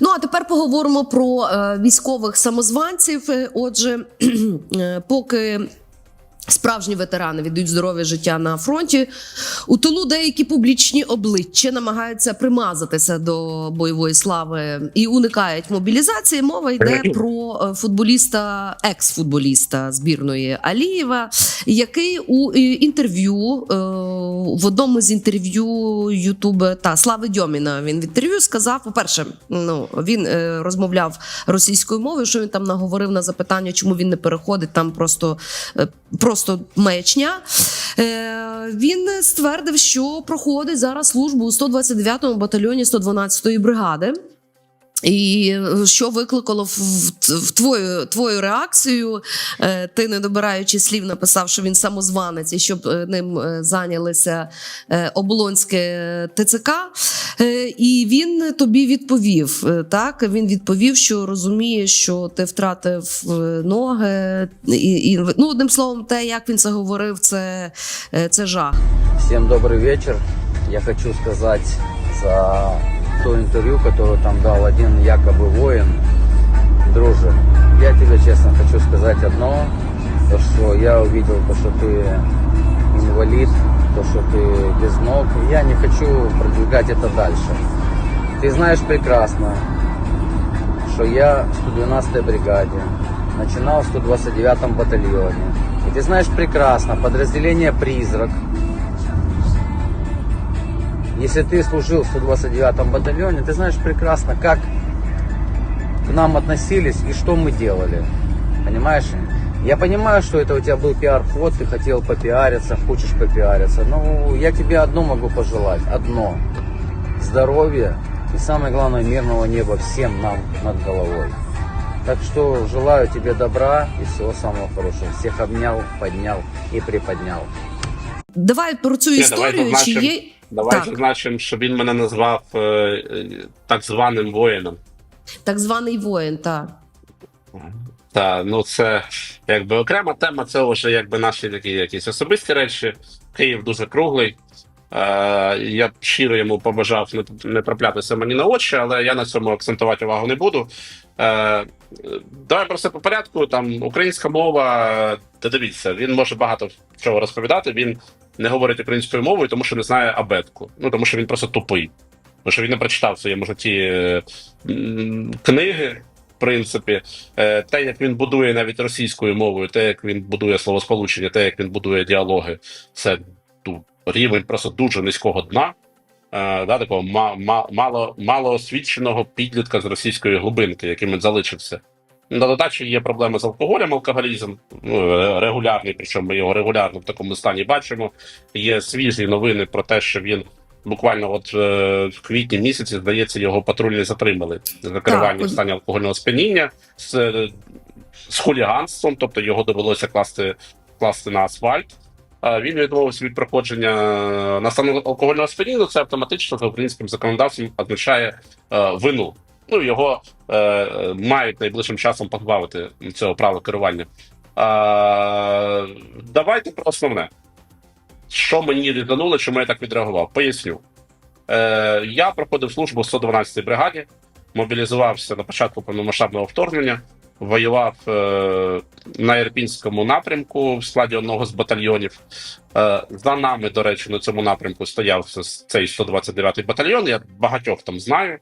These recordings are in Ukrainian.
Ну а тепер поговоримо про е, військових самозванців. Е, Отже, е, поки. Справжні ветерани віддають здоров'я життя на фронті. У тилу деякі публічні обличчя намагаються примазатися до бойової слави і уникають мобілізації. Мова йде про е, футболіста, екс-футболіста збірної Алієва, який у е, інтерв'ю е, в одному з інтерв'ю Ютубе та Слави Дьоміна він в інтерв'ю сказав: по-перше, ну він розмовляв російською мовою. Що він там наговорив на запитання, чому він не переходить там просто. е, Просто маячня. Е, він ствердив, що проходить зараз службу у 129-му батальйоні 112-ї бригади. І е, що викликало в, твою, твою реакцію? Е, Ти, не добираючи слів, написав, що він самозванець і щоб е, ним зайнялися оболонське ТЦК. І він тобі відповів. Так, він відповів, що розуміє, що ти втратив ноги. І, і, ну, одним словом, те, як він це говорив, це, це жах. Всем добрый вечер. Я хочу сказать за то интервью, которое там дал один якобы воин. Друже, я тебе честно хочу сказать одно, то что я увидел то, что ты инвалид, то, что ты без ног. Я не хочу продвигать это дальше. Ты знаешь прекрасно, что я в 112-й бригаде, начинал в 129-м батальоне. И ты знаешь прекрасно, подразделение «Призрак», если ты служил в 129-м батальоне, ты знаешь прекрасно, как к нам относились и что мы делали. Понимаешь? Я понимаю, что это у тебя был пиар-ход, ты хотел попиариться, хочешь попиариться. Но я тебе одно могу пожелать. Одно. Здоровья и самое главное мирного неба всем нам над головой. Так что желаю тебе добра и всего самого хорошего. Всех обнял, поднял и приподнял. Давай про цю Ні, давай історію. Чи зазначимо. є Давай Так. зазначимо, що він мене назвав е, так званим воїном. так званий воїн? Та. Та ну це якби окрема тема. Це вже якби наші такі якісь особисті речі. Київ дуже круглий. Е, я б щиро йому побажав не, не траплятися мені на очі, але я на цьому акцентувати увагу не буду. Е, давай просто по порядку. Там українська мова. е, Та дивіться, він може багато чого розповідати. Він не говорить українською мовою, тому що не знає абетку. Ну тому що він просто тупий. Тому що він не прочитав в своєму житті книги. В принципі, Е, те, як він будує навіть російською мовою, те, як він будує словосполучення, те, як він будує діалоги, це рівень просто дуже низького дна, е, да, такого ма- ма- мало, малоосвіченого підлітка з російської глибинки, яким він залишився. На додачі є проблеми з алкоголем, алкоголізм, ну, регулярний, причому ми його регулярно в такому стані бачимо. Є свіжі новини про те, що він буквально от е, в квітні місяці, здається, його патрульні затримали за керування в стані алкогольного сп'яніння з, е, з хуліганством, тобто його довелося класти, класти на асфальт. Він відмовився від проходження на стан алкогольного сп'яніння. Це автоматично за українським законодавством означає е, вину. Ну його е, мають найближчим часом позбавити цього права керування. А, давайте про основне. Що мені різануло, чому я так відреагував? Поясню. Е, я проходив службу в 112-й бригаді, мобілізувався на початку повномасштабного вторгнення, воював е, на Ірпінському напрямку в складі одного з батальйонів. Е, за нами, до речі, на цьому напрямку стояв цей 129-й батальйон. Я багатьох там знаю.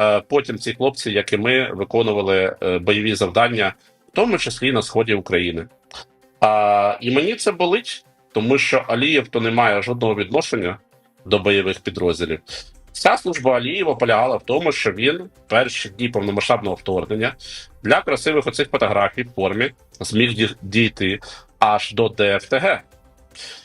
Е, потім ці хлопці, як і ми, виконували е, бойові завдання, в тому числі на сході України. А, і мені це болить, тому що Алієв то не має жодного відношення до бойових підрозділів. Вся служба Алієва полягала в тому, що він перші дні повномасштабного вторгнення для красивих оцих фотографій в формі зміг дійти аж до ДФТГ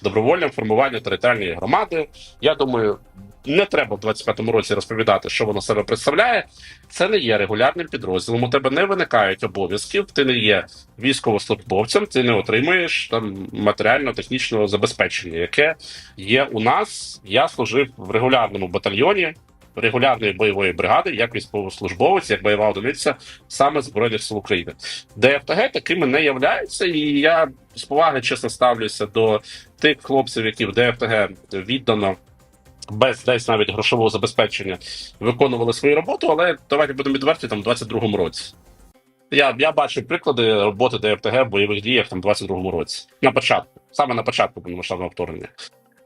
добровольне формування територіальної громади. Я думаю, не треба в 25-му році розповідати, що воно себе представляє. Це не є регулярним підрозділом. У тебе не виникають обов'язків, ти не є військовослужбовцем, ти не отримуєш там матеріально-технічного забезпечення, яке є у нас. Я служив в регулярному батальйоні. Регулярної бойової бригади, як військовослужбовець, як бойова одиниця саме Збройних сил України. ДФТГ такими не являються, і я з поваги чесно ставлюся до тих хлопців, які в ДФТГ віддано без десь навіть грошового забезпечення виконували свою роботу, але давайте будемо відверті там в 22-му році. Я, я бачив приклади роботи ДФТГ в бойових діях там в 22-му році. На початку, саме на початку повномасштабного вторгнення.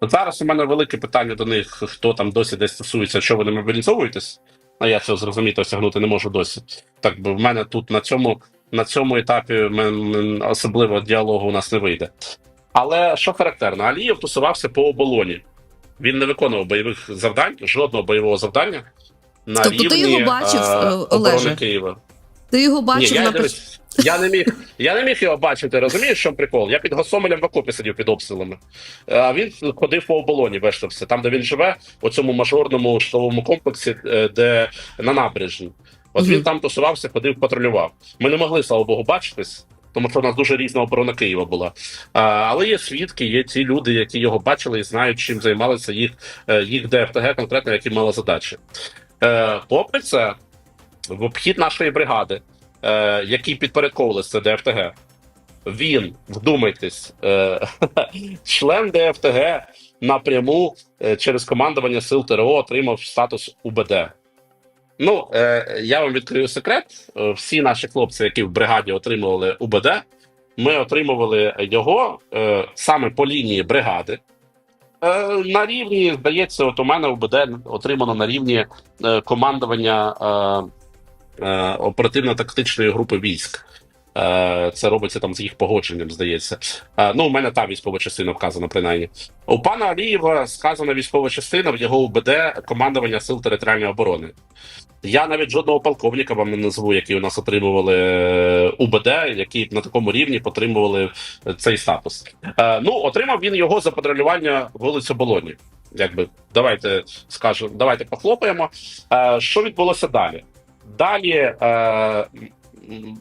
Зараз у мене велике питання до них, хто там досі десь стосується, що ви не мобілізовуєтесь. А я цього зрозуміти осягнути не можу досі. Так би в мене тут на цьому, на цьому етапі особливо діалогу у нас не вийде. Але що характерно, Алієв тусувався по оболоні. Він не виконував бойових завдань, жодного бойового завдання на Тобто ти його бачив, е, е, оборони Києва. Ти його Ні, бачив я, на дивись, я не міг. Я не міг його бачити, розумієш, що прикол? Я під Госомелем в окопі сидів під обстрілами. А він ходив по оболоні, вештався. Там, де він живе, у цьому мажорному житловому комплексі, е, де на набережні. От він там тусувався, ходив, патрулював. Ми не могли, слава Богу, бачитись. Тому що у нас дуже різна оборона Києва була. А, але є свідки, є ті люди, які його бачили і знають, чим займалися їх, е, їх ДФТГ, конкретно, які мали задачі. Е, попри це, в обхід нашої бригади, е, які підпорядковувалися ДФТГ, він, вдумайтесь, е, член ДФТГ напряму е, через командування сил ТРО отримав статус УБД. Ну, е, я вам відкрию секрет. Е, Всі наші хлопці, які в бригаді отримували УБД, ми отримували його е, саме по лінії бригади. Е, на рівні, здається, от у мене УБД отримано на рівні е, командування е, е, оперативно-тактичної групи військ. Е, Це робиться там з їх погодженням, здається. Е, Ну, у мене та військова частина вказана, принаймні. У пана Алієва сказана військова частина в його УБД командування сил територіальної оборони. Я навіть жодного полковника вам не назву, які у нас отримували е, УБД, які на такому рівні потримували цей статус. Ну, отримав він його за патрулювання вулиць Оболоні. Якби давайте скажемо, давайте похлопаємо. Що відбулося далі? Далі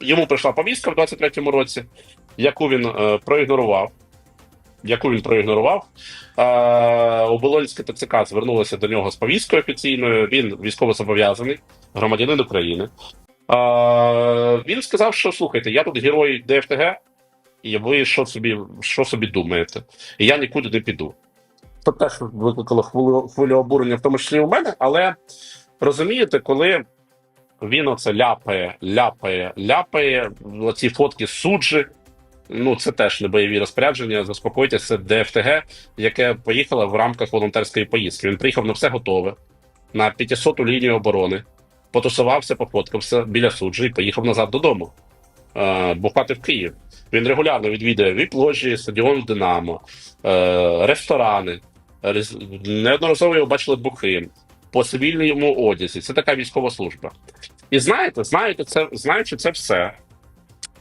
йому прийшла повістка в 23-му році, яку він е, проігнорував. Яку він проігнорував. Е, Оболонське ТЦК звернулося до нього з повісткою офіційною. Він військовозобов'язаний, громадянин України. Е, він сказав, що слухайте, я тут герой ДФТГ, і ви що собі, що собі думаєте? І я нікуди не піду. Це теж викликало хвилю, хвилю обурення, в тому числі у мене, але розумієте, коли він оце ляпає, ляпає, ляпає, оці фотки суджі. Ну, це теж не бойові розпорядження. Заспокойтеся, це ДФТГ, яке поїхало в рамках волонтерської поїздки. Він приїхав на все готове, на 500-ту лінію оборони, потусувався, пофоткався біля суджі і поїхав назад додому. Е, бухати в Київ. Він регулярно відвідує віп-ложі, стадіон Динамо, е, ресторани. Неодноразово його бачили бухим по цивільному одязі. Це така військова служба. І знаєте, знаєте, це знаючи це все,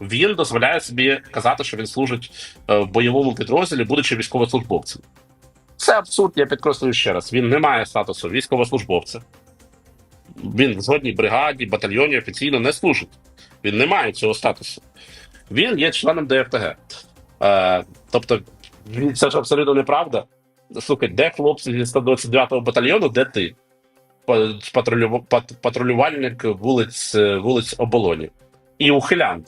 він дозволяє собі казати, що він служить е, в бойовому підрозділі, будучи військовослужбовцем. Це абсурд, я підкреслюю ще раз. Він не має статусу військовослужбовця. Він в жодній бригаді, батальйоні офіційно не служить. Він не має цього статусу. Він є членом ДФТГ. Е, тобто, це ж абсолютно неправда. Слухай, де хлопці зі 129-го батальйону, де ти? Па- Патрулю... пат- Патрулювальник вулиць, е, вулиць Оболоні. І ухилянт.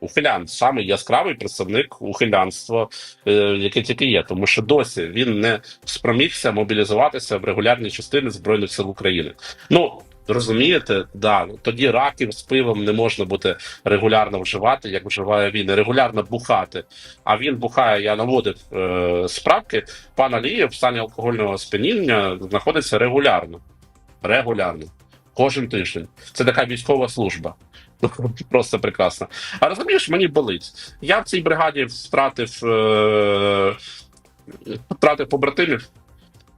Ухилянт саме яскравий представник ухилянства, е, яке тільки є, тому що досі він не спромігся мобілізуватися в регулярні частини Збройних сил України. Ну розумієте, да, тоді раків з пивом не можна буде регулярно вживати, як вживає він, регулярно бухати. А він бухає, я наводив е, справки. Пан Алієв в стані алкогольного сп'яніння знаходиться регулярно. Регулярно. Кожен тиждень. Це така військова служба. Просто прекрасно. А розумієш, мені болить. Я в цій бригаді втратив, е, втратив побратимів.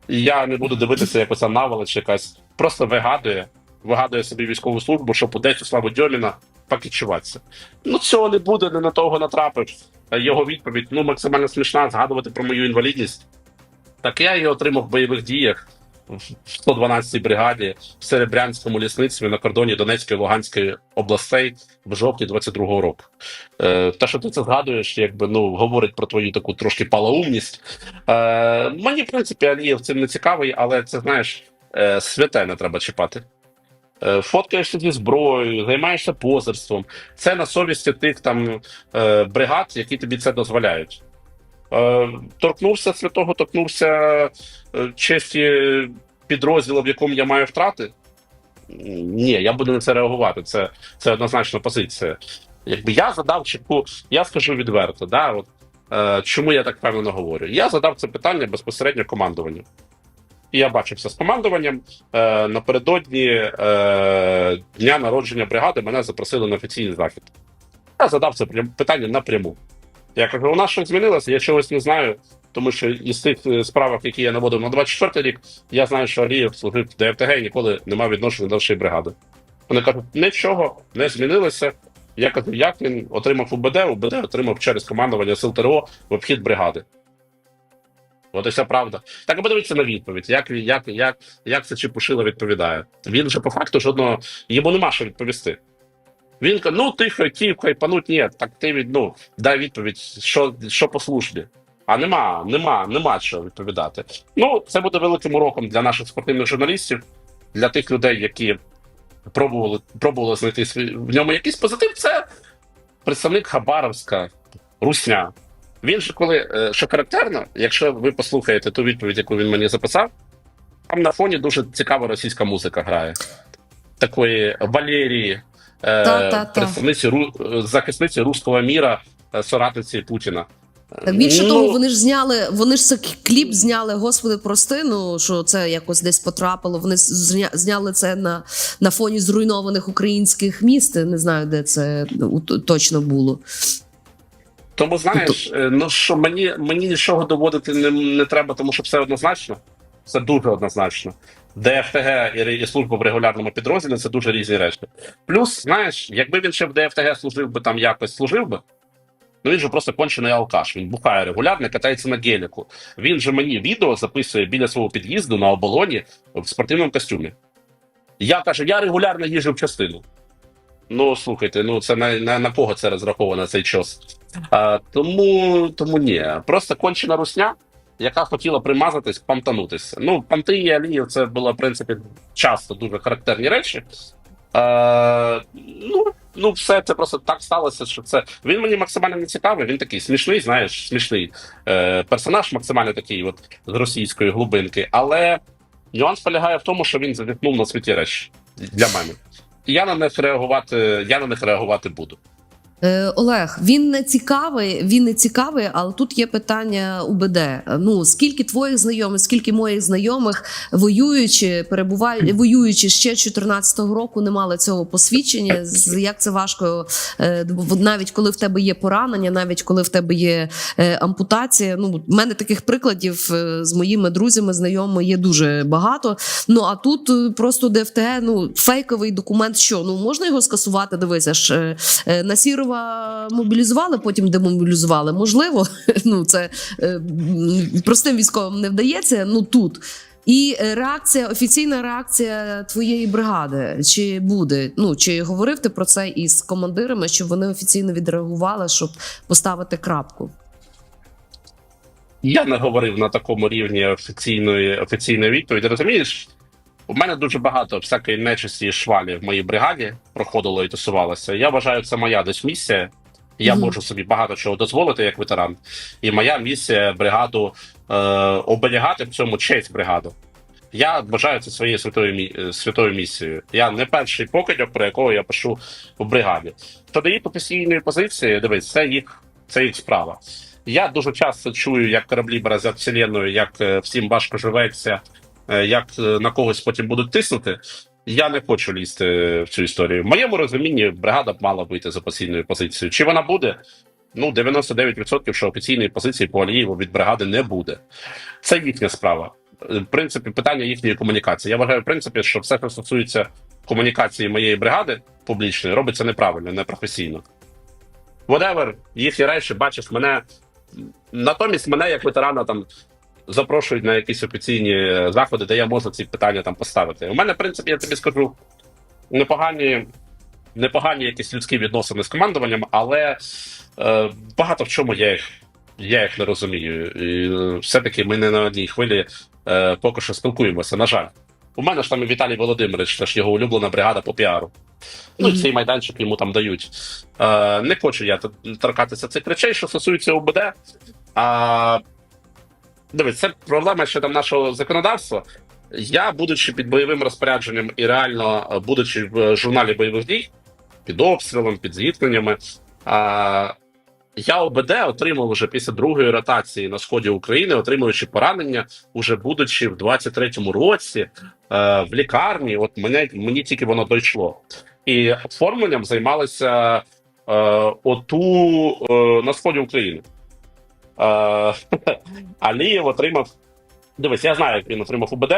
І я не буду дивитися, як оця наволоч якась просто вигадує, вигадує собі військову службу, щоб у Славу Дьоміна покичуватися. Ну, цього не буде, не на того натрапив. Е, Його відповідь ну максимально смішна згадувати про мою інвалідність. Так я її отримав в бойових діях в 112-й бригаді в Серебрянському лісництві на кордоні Донецької і Луганської областей в жовтні 22-го року. Е, те, що ти це згадуєш, якби ну говорить про твою таку трошки палаумність. Е, мені, в принципі, Алієв цим не цікавий, але це знаєш, е, святе не треба чіпати. Е, Фоткаєшся зі зброєю, займаєшся позерством. Це на совісті тих там е, бригад, які тобі це дозволяють. Е, торкнувся святого, торкнувся е, честі підрозділу, в якому я маю втрати. Ні, я буду на це реагувати. Це, це однозначна позиція. Якби я задав чітку, я скажу відверто, да, от, е, чому я так впевнено говорю? Я задав це питання безпосередньо командуванню. І я бачився з командуванням. Е, напередодні е, дня народження бригади мене запросили на офіційний захід. Я задав це питання напряму. Я кажу, у нас щось змінилося, я чогось не знаю, тому що із тих е, справок, які я наводив на 24 рік, я знаю, що Алієв служив в ДФТГ і ніколи не мав відношення до нашої бригади. Вони кажуть, нічого не змінилося. Я кажу, як він отримав УБД, УБД отримав через командування сил ТРО в обхід бригади. От і вся правда. Так подивіться на відповідь, як, як, як, як це Чепушило відповідає. Він же по факту жодного йому нема що відповісти. Він каже, ну ти хотів хайпануть, ні, так ти від, ну, дай відповідь, що, що по службі. А нема, нема, нема що відповідати. Ну, це буде великим уроком для наших спортивних журналістів, для тих людей, які пробували, пробували знайти свій, в ньому якийсь позитив. Це представник Хабаровська, Русня. Він же коли, е, що характерно, якщо ви послухаєте ту відповідь, яку він мені записав, там на фоні дуже цікава російська музика грає. Такої Валерії, е, представниці ру- е, захисниці руського міра, е, соратниці Путіна. Більше Ну, того, вони ж зняли, вони ж це кліп зняли, господи, прости, ну що це якось десь потрапило. Вони зняли це на, на фоні зруйнованих українських міст. Не знаю, де це ну, точно було. Тому знаєш, е, ну що мені, мені нічого доводити не, не треба, тому що все однозначно. Це дуже однозначно. ДФТГ і, служба в регулярному підрозділі це дуже різні речі. Плюс, знаєш, якби він ще в ДФТГ служив би там якось служив би, ну він же просто кончений алкаш. Він бухає регулярно, катається на геліку. Він же мені відео записує біля свого під'їзду на оболоні в спортивному костюмі. Я кажу, я регулярно їжджу в частину. Ну, слухайте, ну це на, на, на кого це розраховано цей час? А, тому, тому ні. Просто кончена русня, яка хотіла примазатись, памтанутися. Ну, панти і Аліїв це було, в принципі, часто дуже характерні речі. А, ну, ну, все це просто так сталося, що це. Він мені максимально не цікавий, він такий смішний, знаєш, смішний е, персонаж, максимально такий, от з російської глибинки. Але нюанс полягає в тому, що він завітнув на світі речі для мене. І я на них реагувати, я на них реагувати буду. Е, Олег, він не цікавий, він не цікавий, але тут є питання УБД. Ну скільки твоїх знайомих, скільки моїх знайомих воюючи, перебувають воюючи ще 14-го року, не мали цього посвідчення. Як це важко, е, навіть коли в тебе є поранення, навіть коли в тебе є е, ампутація. Ну в мене таких прикладів з моїми друзями, знайомими є дуже багато. Ну а тут просто ДФТГ, ну фейковий документ. Що ну можна його скасувати? Дивися ж е, е, Насірова мобілізували, потім демобілізували. Можливо, ну це е, простим військовим не вдається. Ну тут. І реакція, офіційна реакція твоєї бригади, чи буде? Ну чи говорив ти про це із командирами, щоб вони офіційно відреагували, щоб поставити крапку? Я не говорив на такому рівні офіційної офіційної відповіді. Розумієш, у мене дуже багато всякої нечисті і швалі в моїй бригаді проходило і тусувалося. Я вважаю, це моя десь місія. Я Мгм. можу собі багато чого дозволити як ветеран. І моя місія бригаду е, оберігати в цьому честь бригаду. Я вважаю це своєю святою е, святою місією. Я не перший покидьок, про якого я пишу в бригаді. Щодо їх професійної позиції, дивись, це їх, це їх справа. Я дуже часто чую, як кораблі березять вселенною, як е, всім важко живеться, як е, на когось потім будуть тиснути. Я не хочу лізти в цю історію. В моєму розумінні бригада б мала вийти з опозиційною позицією. Чи вона буде? Ну, 99% що офіційної позиції по Алієву від бригади не буде. Це їхня справа. Е, В принципі, питання їхньої комунікації. Я вважаю, в принципі, що все, що стосується комунікації моєї бригади публічної, робиться неправильно, непрофесійно. Whatever, їхні речі, бачиш, мене натомість мене як ветерана там запрошують на якісь офіційні е, заходи, де я можу ці питання там поставити. У мене, в принципі, я тобі скажу, непогані, непогані якісь людські відносини з командуванням, але е, багато в чому я їх, я їх не розумію. І е, все-таки ми не на одній хвилі е, поки що спілкуємося. На жаль. У мене ж там і Віталій Володимирович, це ж його улюблена бригада по піару. Ну, і цей майданчик йому там дають. Е, не хочу я торкатися цих речей, що стосується ОБД. А, дивись, це проблема ще там нашого законодавства. Я, будучи під бойовим розпорядженням і реально е, будучи в журналі бойових дій, під обстрілом, під зіткненнями, а, я ОБД отримав вже після другої ротації на сході України, отримуючи поранення, уже будучи в 23-му році е, в лікарні. От мене мені тільки воно дійшло. І оформленням займалися е, оту е, на сході України. Е, Алієв отримав. Дивись, я знаю, як він отримав УБД.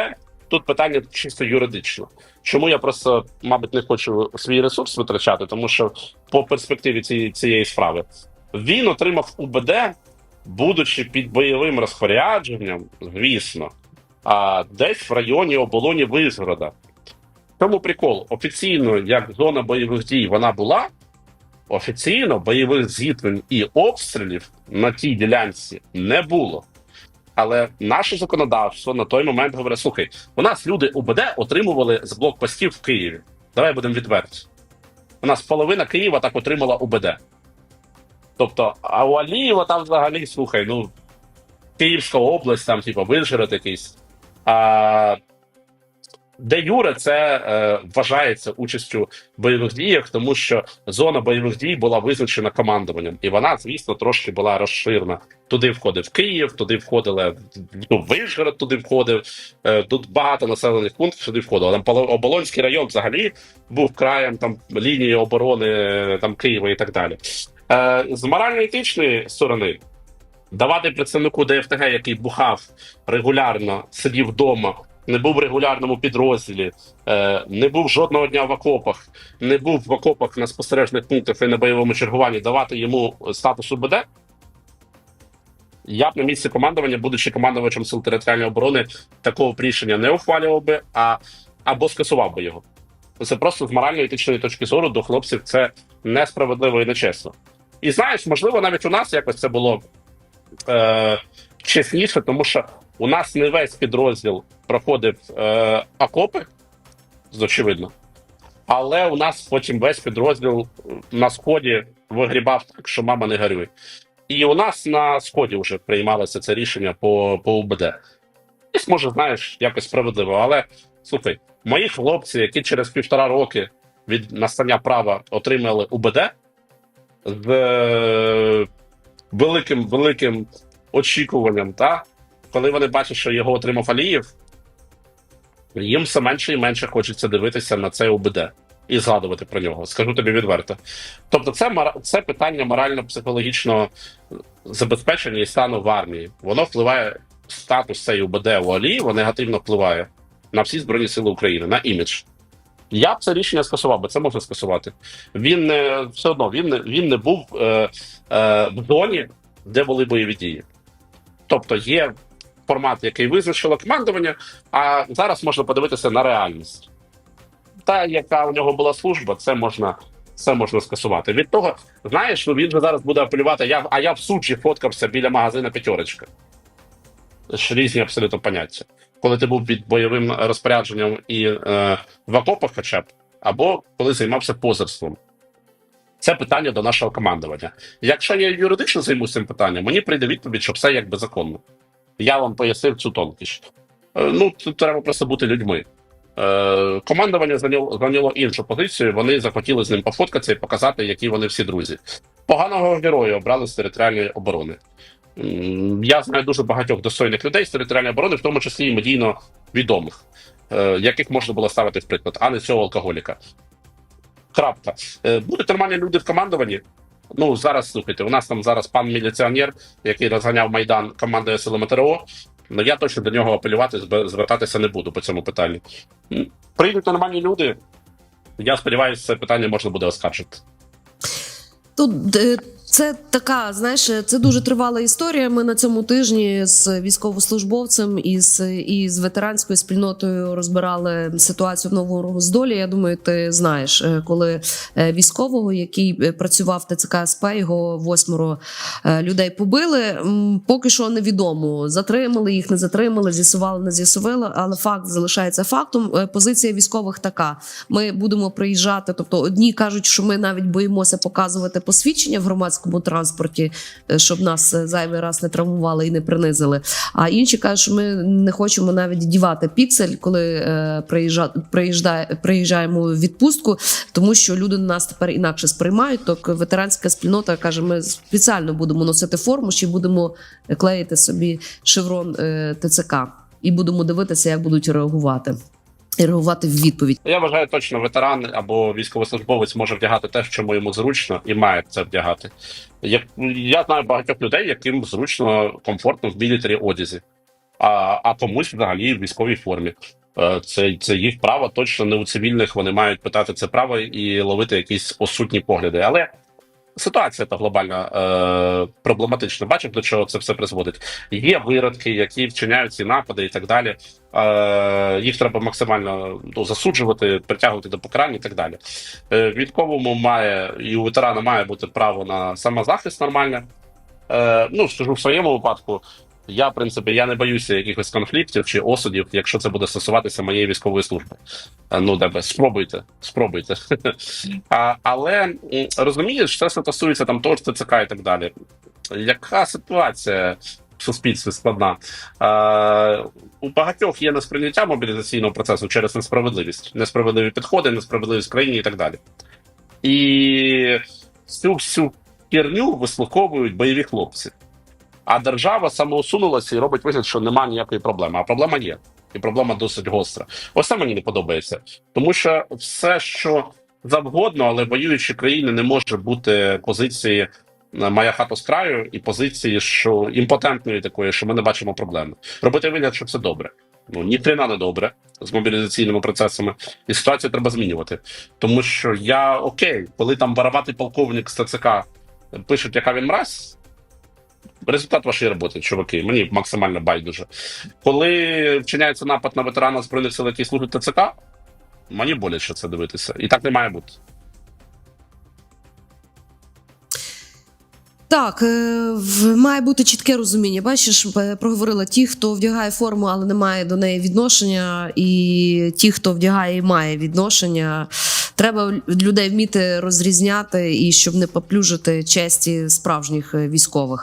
Тут питання чисто юридично. Чому я просто, мабуть, не хочу свій ресурс витрачати, тому що по перспективі цієї, цієї справи він отримав УБД, будучи під бойовим розпорядженням, звісно, а десь в районі оболоні Визгорода. Тому прикол. Офіційно, як зона бойових дій вона була, офіційно бойових зіткнень і обстрілів на тій ділянці не було. Але наше законодавство на той момент говорить: слухай, у нас люди УБД отримували з блокпостів в Києві. Давай будемо відверті. У нас половина Києва так отримала УБД. Тобто, а у Алієва там взагалі, слухай, ну, Київська область, там, типу, Вишгород якийсь. Де Юре це е, вважається участю в бойових діях, тому що зона бойових дій була визначена командуванням, і вона, звісно, трошки була розширена. Туди входив Київ, туди входили ну, Вишгород, туди входив. Е, тут багато населених пунктів сюди входило. Там Оболонський район взагалі був краєм там лінії оборони е, там Києва і так далі. Е, з морально-етичної сторони давати представнику ДФТГ, який бухав регулярно, сидів вдома, не був в регулярному підрозділі, е, не був жодного дня в окопах, не був в окопах на спостережних пунктах і на бойовому чергуванні, давати йому статус УБД. Я б на місці командування, будучи командувачем сил територіальної оборони, такого рішення не ухвалював би, а або скасував би його. Це просто з морально-етичної точки зору до хлопців це несправедливо і нечесно. І знаєш, можливо, навіть у нас якось це було е, чесніше, тому що у нас не весь підрозділ проходив е, окопи, очевидно. Але у нас потім весь підрозділ на сході вигрібав так, що мама не горює. І у нас на сході вже приймалося це рішення по, по УБД. Десь, може, знаєш, якось справедливо. Але слухай, мої хлопці, які через півтора роки від настання права отримали УБД з е, великим великим очікуванням, та коли вони бачать, що його отримав Алієв, їм все менше і менше хочеться дивитися на це УБД і згадувати про нього. Скажу тобі відверто. Тобто, це це питання морально-психологічного забезпечення і стану в армії. Воно впливає статус цієї УБД у Алієва негативно впливає на всі збройні сили України, на імідж. Я б це рішення скасував, бо це можна скасувати. Він не все одно він не він не був е, е, в зоні, де були бойові дії. Тобто є формат, який визначило командування, а зараз можна подивитися на реальність. Та, яка у нього була служба, це можна. Це можна скасувати. Від того, знаєш, ну він же зараз буде апелювати. Я, а я в суджі фоткався біля магазина п'ятерочка. Ж різні абсолютно поняття. Коли ти був під бойовим розпорядженням і е, в окопах, хоча б, або коли займався позерством. Це питання до нашого командування. Якщо я юридично займуся цим питанням, мені прийде відповідь, що все якби законно. Я вам пояснив цю тонкість. Е, ну, треба просто бути людьми. Е, командування зайняло, іншу позицію. Вони захотіли з ним пофоткатися і показати, які вони всі друзі. Поганого героя обрали з територіальної оборони. Я знаю дуже багатьох достойних людей з територіальної оборони, в тому числі і медійно відомих, е, яких можна було ставити в приклад, а не цього алкоголіка. Крапка. Будуть нормальні люди в командуванні. Ну, зараз слухайте, у нас там зараз пан міліціонер, який розганяв Майдан командою сили МТРО. Ну я точно до нього апелювати, звертатися не буду по цьому питанню. Прийдуть нормальні люди. Я сподіваюся, це питання можна буде оскаржити. Тут е, це така, знаєш, це дуже тривала історія. Ми на цьому тижні з військовослужбовцем і з, і з ветеранською спільнотою розбирали ситуацію в новому Роздолі. Я думаю, ти знаєш, е, коли е, військового, який е, працював в ТЦК СП, його восьмеро людей побили. Поки що невідомо. Затримали їх, не затримали, з'ясували, не з'ясували. Але факт залишається фактом. Позиція військових така: ми будемо приїжджати. Тобто, одні кажуть, що ми навіть боїмося показувати посвідчення в громадському громадському транспорті, е, щоб нас е, зайвий раз не травмували і не принизили. А інші кажуть, що ми не хочемо навіть дівати піксель, коли е, приїжджа, приїжджає, приїжджаємо в відпустку, тому що люди нас тепер інакше сприймають. Так ветеранська спільнота каже, ми спеціально будемо носити форму, ще будемо клеїти собі шеврон ТЦК і будемо дивитися, як будуть реагувати. І реагувати в відповідь. Я вважаю, точно ветеран або військовослужбовець може вдягати те, в чому йому зручно, і має це вдягати. Як я знаю багатьох людей, яким зручно, комфортно в мілітарі одязі, а, а комусь взагалі в військовій формі. Е, Це, це їх право, точно не у цивільних. Вони мають питати це право і ловити якісь осутні погляди. Але ситуація та глобальна е, проблематична. Бачив, до чого це все призводить. Є виродки, які вчиняють ці напади і так далі. Е, їх треба максимально ну, засуджувати, притягувати до покарання і так далі. Е, військовому має і у ветерана має бути право на самозахист нормальне. Е, ну, скажу в своєму випадку. Я, в принципі, я не боюся якихось конфліктів чи осудів, якщо це буде стосуватися моєї військової служби. Ну, тебе спробуйте, спробуйте. а, але розумієш, це стосується там того ж ТЦК і так далі. Яка ситуація в суспільстві складна? Е, у багатьох є несприйняття мобілізаційного процесу через несправедливість, несправедливі підходи, несправедливість в країні і так далі. І цю всю херню вислуховують бойові хлопці. А держава самоусунулася і робить вигляд, що немає ніякої проблеми. А проблема є. І проблема досить гостра. Ось це мені не подобається. Тому що все, що завгодно, але воюючі країни не може бути позиції е, моя хата з краю і позиції, що імпотентної такої, що ми не бачимо проблеми. Робити вигляд, що все добре. Ну ні хрена не добре з мобілізаційними процесами, і ситуацію треба змінювати. Тому що я окей, коли там барабатий полковник з ТЦК пишуть, яка він мразь. Результат вашої роботи, чуваки, мені максимально байдуже. Коли вчиняється напад на ветерана збройних сил, які служать ТЦК, мені боляче це дивитися. І так не має бути. Так, е, має бути чітке розуміння. Бачиш, е, проговорила ті, хто вдягає форму, але не має до неї відношення, і ті, хто вдягає і має відношення. Треба людей вміти розрізняти і щоб не поплюжити честі справжніх е, військових.